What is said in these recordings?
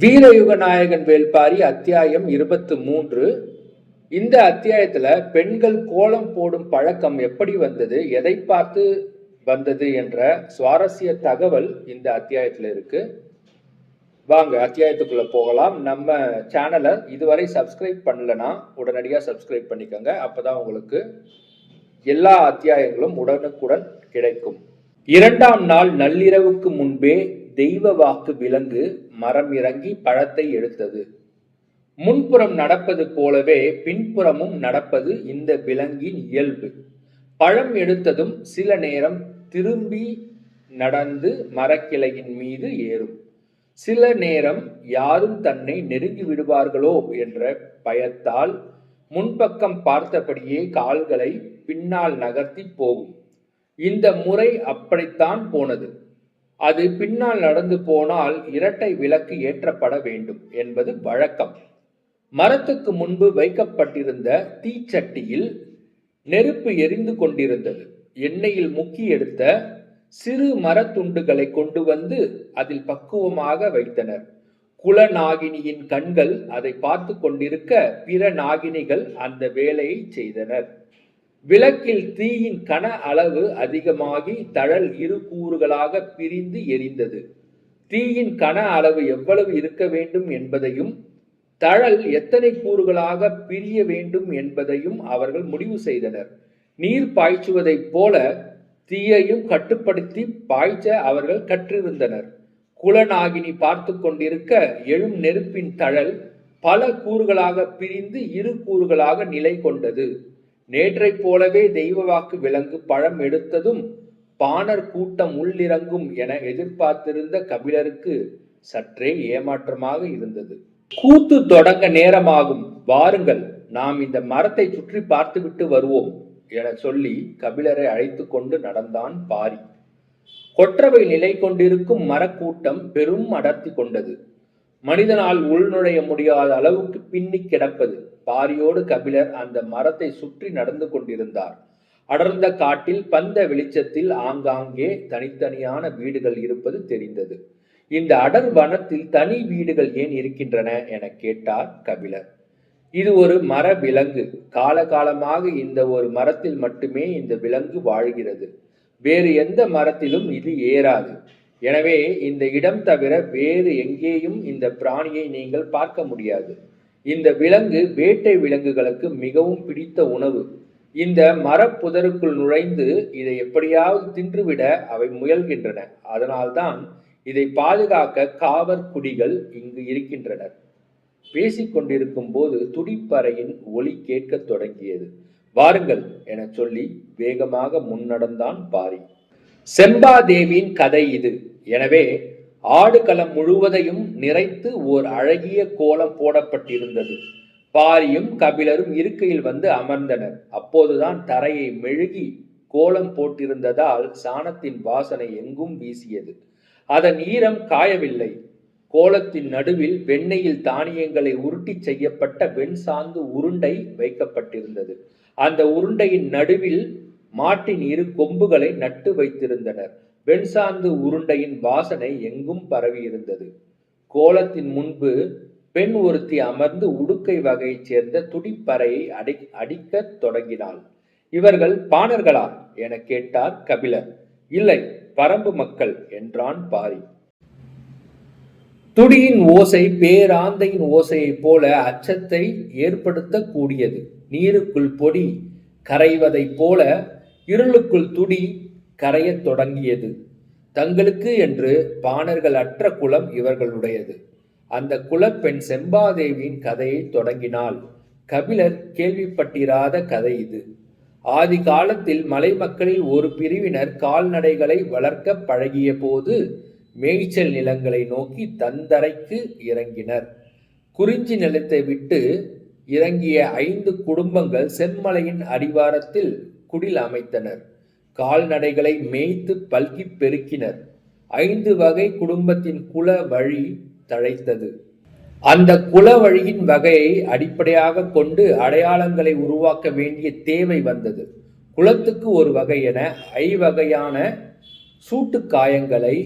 வீரயுக நாயகன் வேல்பாரி அத்தியாயம் இருபத்து மூன்று. இந்த அத்தியாயத்துல பெண்கள் கோலம் போடும் பழக்கம் எப்படி வந்தது எதை பார்த்து வந்தது என்ற சுவாரஸ்ய தகவல் இந்த அத்தியாயத்துல இருக்கு. வாங்க அத்தியாயத்துக்குள்ள போகலாம். நம்ம சேனலை இதுவரை சப்ஸ்கிரைப் பண்ணலனா உடனடியாக சப்ஸ்கிரைப் பண்ணிக்கோங்க. அப்பதான் உங்களுக்கு எல்லா அத்தியாயங்களும் உடனுக்குடன் கிடைக்கும். இரண்டாம் நாள் நள்ளிரவுக்கு முன்பே தெய்வ வாக்கு விலங்கு மரம் இறங்கி பழத்தை எடுத்தது. முன்புறம் நடப்பது போலவே பின்புறமும் நடப்பது இந்த விலங்கின் இயல்பு. பழம் எடுத்ததும் சில நேரம் திரும்பி நடந்து மரக்கிளையின் மீது ஏறும். சில நேரம் யாரும் தன்னை நெருங்கி விடுவார்களோ என்ற பயத்தால் முன்பக்கம் பார்த்தபடியே கால்களை பின்னால் நகர்த்தி போகும். இந்த முறை அப்படித்தான் போனது. அது பின்னால் நடந்து போனால் இரட்டை விளக்கு ஏற்றப்பட வேண்டும் என்பது வழக்கம். மரத்துக்கு முன்பு வைக்கப்பட்டிருந்த தீச்சட்டியில் நெருப்பு எரிந்து கொண்டிருந்தது. எண்ணெயில் முக்கி எடுத்த சிறு மரத்துண்டுகளை கொண்டு வந்து அதில் பக்குவமாக வைத்தனர். குலநாகினியின் கண்கள் அதை பார்த்து கொண்டிருக்க பிற நாகினிகள் அந்த வேலையை செய்தனர். விளக்கில் தீயின் கன அளவு அதிகமாகி தழல் இரு கூறுகளாக பிரிந்து எரிந்தது. தீயின் கன அளவு எவ்வளவு இருக்க வேண்டும் என்பதையும் தழல் எத்தனை கூறுகளாக பிரிய வேண்டும் என்பதையும் அவர்கள் முடிவு செய்தனர். நீர் பாய்ச்சுவதைப் போல தீயையும் கட்டுப்படுத்தி பாய்ச்ச அவர்கள் கற்றிருந்தனர். குலநாகினி பார்த்து கொண்டிருக்க எழும் நெருப்பின் தழல் பல கூறுகளாக பிரிந்து இரு கூறுகளாக நிலை கொண்டது. நேற்றைப் போலவே தெய்வ வாக்கு விலங்கு பழம் எடுத்ததும் பாணர் கூட்டம் உள்ளிறங்கும் என எதிர்பார்த்திருந்த கபிலருக்கு சற்றே ஏமாற்றமாக இருந்தது. கூத்து தொடங்க நேரமாகும். வாருங்கள் நாம் இந்த மரத்தை சுற்றி பார்த்துவிட்டு வருவோம் என சொல்லி கபிலரை அழைத்து கொண்டு நடந்தான் பாரி. கொற்றவை நிலை கொண்டிருக்கும் மரக்கூட்டம் பெரும் அடர்த்தி கொண்டது. மனிதனால் உள்நுழைய முடியாத அளவுக்கு பின்னி கிடப்பது. பாரியோடு கபிலர் அந்த மரத்தை சுற்றி நடந்து கொண்டிருந்தார். அடர்ந்த காட்டில் பந்த வெளிச்சத்தில் ஆங்காங்கே தனித்தனியான வீடுகள் இருப்பது தெரிந்தது. இந்த அடர் வனத்தில் தனி வீடுகள் ஏன் இருக்கின்றன என கேட்டார் கபிலர். இது ஒரு மர விலங்கு. காலகாலமாக இந்த ஒரு மரத்தில் மட்டுமே இந்த விலங்கு வாழ்கிறது. வேறு எந்த மரத்திலும் இது ஏறாது. எனவே இந்த இடம் தவிர வேறு எங்கேயும் இந்த பிராணியை நீங்கள் பார்க்க முடியாது. இந்த விலங்கு வேட்டை விலங்குகளுக்கு மிகவும் பிடித்த உணவு. இந்த மரப்புதருக்குள் நுழைந்து இதை எப்படியாவது தின்றுவிட அவை முயல்கின்றன. அதனால்தான் இதை பாதுகாக்க காவற்குடிகள் இங்கு இருக்கின்றனர். பேசிக் கொண்டிருக்கும் போது துடிப்பறையின் ஒலி கேட்கத் தொடங்கியது. வாருங்கள் என சொல்லி வேகமாக முன்னடந்தான் பாரி. செம்பாதேவியின் கதை இது. எனவே ஆடுகளம் முழுவதையும் நிறைத்து ஓர் அழகிய கோலம் போடப்பட்டிருந்தது. பாரியும் கபிலரும் இருக்கையில் வந்து அமர்ந்தனர். அப்போதுதான் தரையை மெழுகி கோலம் போட்டிருந்ததால் சாணத்தின் வாசனை எங்கும் வீசியது. அதன் ஈரம் காயவில்லை. கோலத்தின் நடுவில் வெண்ணெயில் தானியங்களை உருட்டி செய்யப்பட்ட வெண் சாந்து உருண்டை வைக்கப்பட்டிருந்தது. அந்த உருண்டையின் நடுவில் மாட்டின் இரு கொம்புகளை நட்டு வைத்திருந்தனர். வெண்சாந்து உருண்டையின் வாசனை எங்கும் பரவியிருந்தது. கோலத்தின் முன்பு பெண் ஒருத்தி அமர்ந்து உடுக்கை வகையைச் சேர்ந்த துடிப்பறையை அடி அடிக்கத் தொடங்கினாள். இவர்கள் பாணர்களா? என கேட்டார் கபிலர். இல்லை பரம்பு மக்கள் என்றான் பாரி. துடியின் ஓசை பேராந்தையின் ஓசையைப் போல அச்சத்தை ஏற்படுத்தக்கூடியது நீருக்குள் பொடி கரைவதைப் போல இருளுக்குள் துடி கரையத் தொடங்கியது. தங்களுக்கு என்று பாணர்கள் அற்ற குலம் இவர்களுடையது. அந்த குலப்பெண் செம்பாதேவியின் கதையை தொடங்கினாள். கபிலர் கேள்விப்பட்டிராத கதை இது. ஆதி காலத்தில் மலை மக்களில் ஒரு பிரிவினர் கால்நடைகளை வளர்க்க பழகிய போது மேய்ச்சல் நிலங்களை நோக்கி தந்தரைக்கு இறங்கினர். குறிஞ்சி நிலத்தை விட்டு இறங்கிய ஐந்து குடும்பங்கள் செம்மலையின் அடிவாரத்தில் குடில் அமைத்தனர். கால்நடைகளை மேய்த்து பல்கி பெருக்கினர். ஐந்து வகை குடும்பத்தின் குல வழி தழைத்தது. அந்த குல வழியின் வகையை அடிப்படையாக கொண்டு அடையாளங்களை உருவாக்க வேண்டிய தேவை வந்தது. குலத்துக்கு ஒரு வகை என ஐவகையான சூட்டு காயங்களை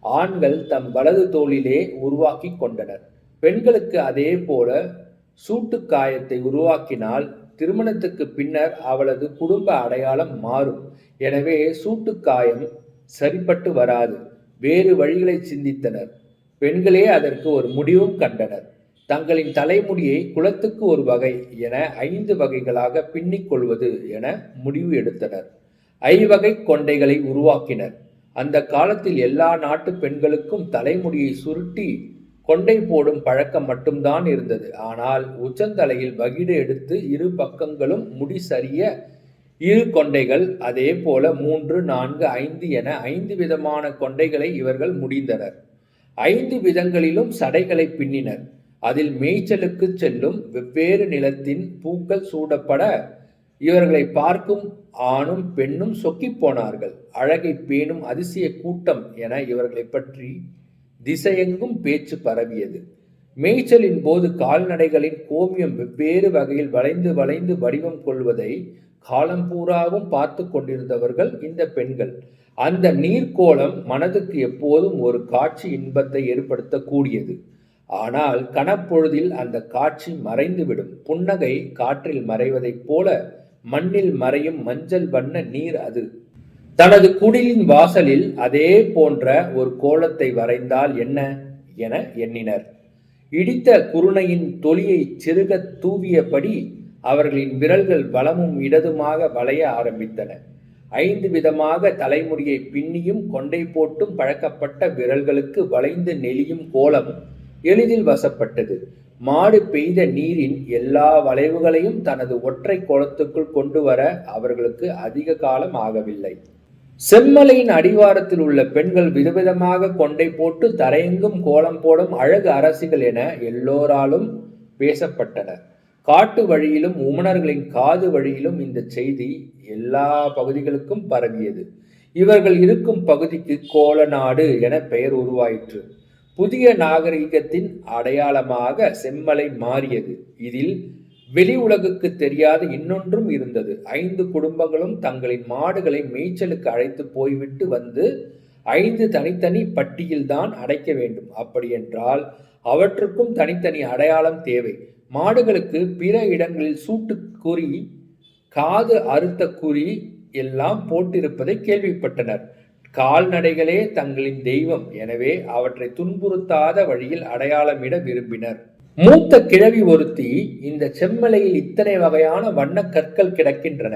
ஆண்கள் தம் வலது தோளிலே உருவாக்கி கொண்டனர். பெண்களுக்கு அதே போல சூட்டு காயத்தை உருவாக்கினால் திருமணத்துக்கு பின்னர் அவளது குடும்ப அடையாளம் மாறும். எனவே சூட்டு காயம் சரிப்பட்டு வராது. வேறு வழிகளை சிந்தித்தனர். பெண்களே அதற்கு ஒரு முடிவும் கண்டனர். தங்களின் தலைமுடியை குலத்துக்கு ஒரு வகை என ஐந்து வகைகளாக பின்னிக் கொள்வது என முடிவு எடுத்தனர். ஐவகை கொண்டைகளை உருவாக்கினர். அந்த காலத்தில் எல்லா நாட்டு பெண்களுக்கும் தலைமுடியை சுருட்டி கொண்டை போடும் பழக்கம் மட்டும்தான் இருந்தது. ஆனால் உச்சந்தலையில் வகிடு எடுத்து இரு பக்கங்களும் முடி சரிய இரு கொண்டைகள் அதே போல மூன்று நான்கு ஐந்து என ஐந்து விதமான கொண்டைகளை இவர்கள் முடிந்தனர். ஐந்து விதங்களிலும் சடைகளை பின்னினர். அதில் மேய்ச்சலுக்கு செல்லும் வெவ்வேறு நிலத்தின் பூக்கள் சூடப்பட இவர்களை பார்க்கும் ஆணும் பெண்ணும் சொக்கிப் போனார்கள். அழகை பேணும் அதிசய கூட்டம் என இவர்களை பற்றி திசையெங்கும் பேச்சு பரவியது. மேய்ச்சலின் போது கால்நடைகளின் கோமியம் வெவ்வேறு வகையில் வளைந்து வளைந்து வடிவம் கொள்வதை காலம் பூராவும் பார்த்து கொண்டிருந்தவர்கள் இந்த பெண்கள். அந்த நீர்க்கோலம் மனதுக்கு எப்போதும் ஒரு காட்சி இன்பத்தை ஏற்படுத்தக்கூடியது. ஆனால் கனப்பொழுதில் அந்த காட்சி மறைந்துவிடும். புன்னகை காற்றில் மறைவதைப் போல மண்ணில் மறையும் மஞ்சள் வண்ண நீர் அது. தனது குடிலின் வாசலில் அதே போன்ற ஒரு கோலத்தை வரைந்தால் என்ன? என எண்ணினர். இடித்த குருணையின் தொலியை சிறுக தூவியபடி அவர்களின் விரல்கள் வலமும் இடதுமாக வளைய ஆரம்பித்தன. ஐந்து விதமாக தலைமுடியை பின்னியும் கொண்டை போட்டும் பழக்கப்பட்ட விரல்களுக்கு வளைந்து நெளியும் கோலம் எளிதில் வசப்பட்டது. மாடு பெய்த நீரின் எல்லா வளைவுகளையும் தனது ஒற்றை கோலத்துக்குள் கொண்டு வர அவர்களுக்கு அதிக காலம் ஆகவில்லை. செம்மலையின் அடிவாரத்தில் உள்ள பெண்கள் விதவிதமாக கொண்டை போட்டு தரையெங்கும் கோலம் போடும் அழகு அரசிகள் என எல்லோராலும் பேசப்பட்டனர். காட்டு வழியிலும் உமணர்களின் காது வழியிலும் இந்த செய்தி எல்லா பகுதிகளுக்கும் பரவியது. இவர்கள் இருக்கும் பகுதிக்கு கோலநாடு என பெயர் உருவாயிற்று. புதிய நாகரிகத்தின் அடையாளமாக செம்மலை மாறியது. இதில் வெளி உலகுக்கு தெரியாத இன்னொன்றும் இருந்தது. ஐந்து குடும்பங்களும் தங்களின் மாடுகளை மேய்ச்சலுக்கு அழைத்து போய்விட்டு வந்து ஐந்து தனித்தனி பட்டியில்தான் அடைக்க வேண்டும். அப்படியென்றால் அவற்றுக்கும் தனித்தனி அடையாளம் தேவை. மாடுகளுக்கு பிற இடங்களில் சூட்டு குறி காது அறுத்த குறி எல்லாம் போட்டிருப்பதை கேள்விப்பட்டனர். கால்நடைகளே தங்களின் தெய்வம். எனவே அவற்றை துன்புறுத்தாத வழியில் அடையாளமிட விரும்பினர். மூத்த கிழவி ஒருத்தி இந்த செம்மலையில் இத்தனை வகையான வண்ண கற்கள் கிடக்கின்றன.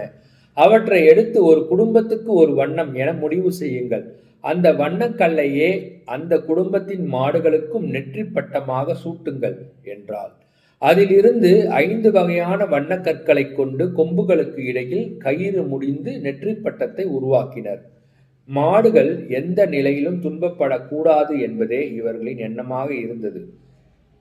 அவற்றை எடுத்து ஒரு குடும்பத்துக்கு ஒரு வண்ணம் என முடிவு செய்யுங்கள். அந்த வண்ணக்கல்லையே அந்த குடும்பத்தின் மாடுகளுக்கும் நெற்றி பட்டமாக சூட்டுங்கள் என்றாள். அதிலிருந்து ஐந்து வகையான வண்ணக்கற்களை கொண்டு கொம்புகளுக்கு இடையில் கயிறு முடிந்து நெற்றி பட்டத்தை உருவாக்கினர். மாடுகள் எந்த நிலையிலும் துன்பப்படக்கூடாது என்பதே இவர்களின் எண்ணமாக இருந்தது.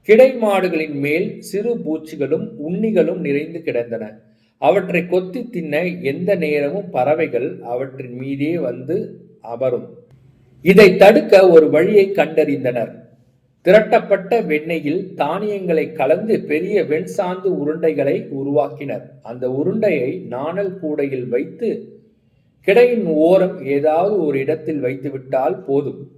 கிடை மாடுகளின் மேல் சிறு பூச்சிகளும் உண்ணிகளும் நிறைந்து கிடந்தன. அவற்றை கொத்தி தின்ன எந்த நேரமும் பறவைகள் அவற்றின் மீதே வந்து அமரும். இதை தடுக்க ஒரு வழியை கண்டறிந்தனர். திரட்டப்பட்ட வெண்ணெயில் தானியங்களை கலந்து பெரிய வெண்சாந்து உருண்டைகளை உருவாக்கினர். அந்த உருண்டையை நாணல் கூடையில் வைத்து கிடையின் ஓரம் ஏதாவது ஒரு இடத்தில் வைத்துவிட்டால் போதும்.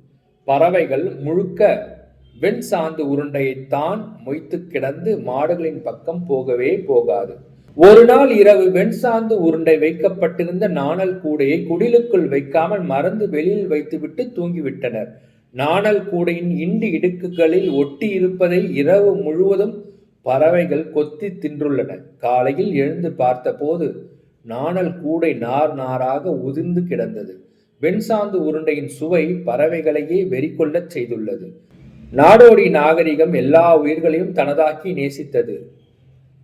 பறவைகள் முழுக்க வெண் சாந்து உருண்டையை தான் மொய்த்து கிடந்து மாடுகளின் பக்கம் போகவே போகாது. ஒரு நாள் இரவு வெண் சாந்து உருண்டை வைக்கப்பட்டிருந்த நாணல் கூடையை குடிலுக்குள் வைக்காமல் மறந்து வெளியில் வைத்துவிட்டு தூங்கிவிட்டனர். நாணல் கூடையின் இண்டு இடுக்குகளில் ஒட்டி இருப்பதை இரவு முழுவதும் பறவைகள் கொத்தி தின்றுள்ளன. காலையில் எழுந்து பார்த்தபோது நாணல் கூடை நார் நாராக உதிர்ந்து கிடந்தது. வெண்சாந்து உருண்டையின் சுவை பறவைகளையே வெறிக்கொள்ளச் செய்துள்ளது. நாடோடி நாகரிகம் எல்லா உயிர்களையும் தனதாக்கி நேசித்தது.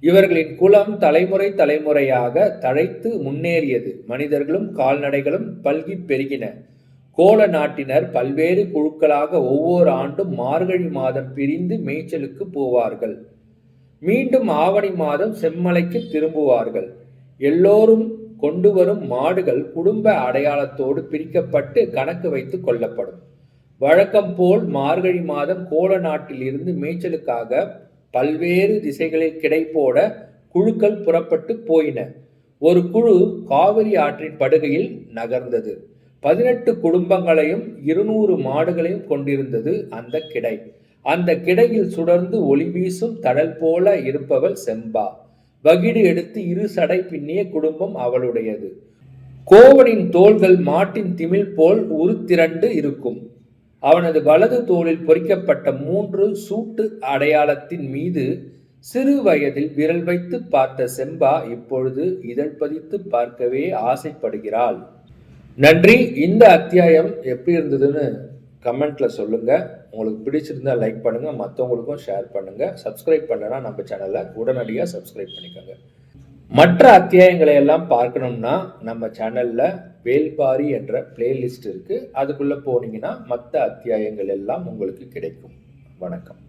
இவர்களின் குலம் தலைமுறை தலைமுறையாக தழைத்து முன்னேறியது. மனிதர்களும் கால்நடைகளும் பல்கி பெருகின. கோல நாட்டினர் பல்வேறு குழுக்களாக ஒவ்வொரு ஆண்டும் மார்கழி மாதம் பிரிந்து மேய்ச்சலுக்கு போவார்கள். மீண்டும் ஆவணி மாதம் செம்மலைக்கு திரும்புவார்கள். எல்லோரும் கொண்டு வரும் மாடுகள் குடும்ப அடையாளத்தோடு பிரிக்கப்பட்டு கணக்கு வைத்து கொள்ளப்படும். வழக்கம் போல் மார்கழி மாதம் கோல நாட்டில் இருந்து மேய்ச்சலுக்காக பல்வேறு திசைகளில் கிடைப்போட குழுக்கள் புறப்பட்டு போயின. ஒரு குழு காவிரி ஆற்றின் படுகையில் நகர்ந்தது. பதினெட்டு குடும்பங்களையும் இருநூறு மாடுகளையும் கொண்டிருந்தது அந்த கிடை. அந்த கிடையில் சுடர்ந்து ஒளி வீசும் தடல் போல இருப்பவள் செம்பா. வகிடு எடுத்து இரு சடை பின்னிய குடும்பம் அவளுடையது. கோவனின் தோள்கள் மாட்டின் திமிழ் போல் உருத்திரண்டு இருக்கும். அவனது வலது தோளில் பொறிக்கப்பட்ட மூன்று சூட்டு அடையாளத்தின் மீது சிறு வயதில் விரல் வைத்து பார்த்த செம்பா இப்பொழுது இதழ் பதித்து பார்க்கவே ஆசைப்படுகிறாள். நன்றி. இந்த அத்தியாயம் எப்படி இருந்ததுன்னு கமெண்ட்ல சொல்லுங்க. உங்களுக்கு பிடிச்சிருந்தா லைக் பண்ணுங்க. மற்றவங்களுக்கும் ஷேர் பண்ணுங்க. சப்ஸ்கிரைப் பண்ணனா நம்ம சேனலை உடனடியாக சப்ஸ்கிரைப் பண்ணிக்கோங்க. மற்ற அத்தியாயங்களை எல்லாம் பார்க்கணும்னா நம்ம சேனல்ல வேல்பாரி என்ற பிளேலிஸ்ட் இருக்கு. அதுக்குள்ள போனீங்கன்னா மற்ற அத்தியாயங்கள் எல்லாம் உங்களுக்கு கிடைக்கும். வணக்கம்.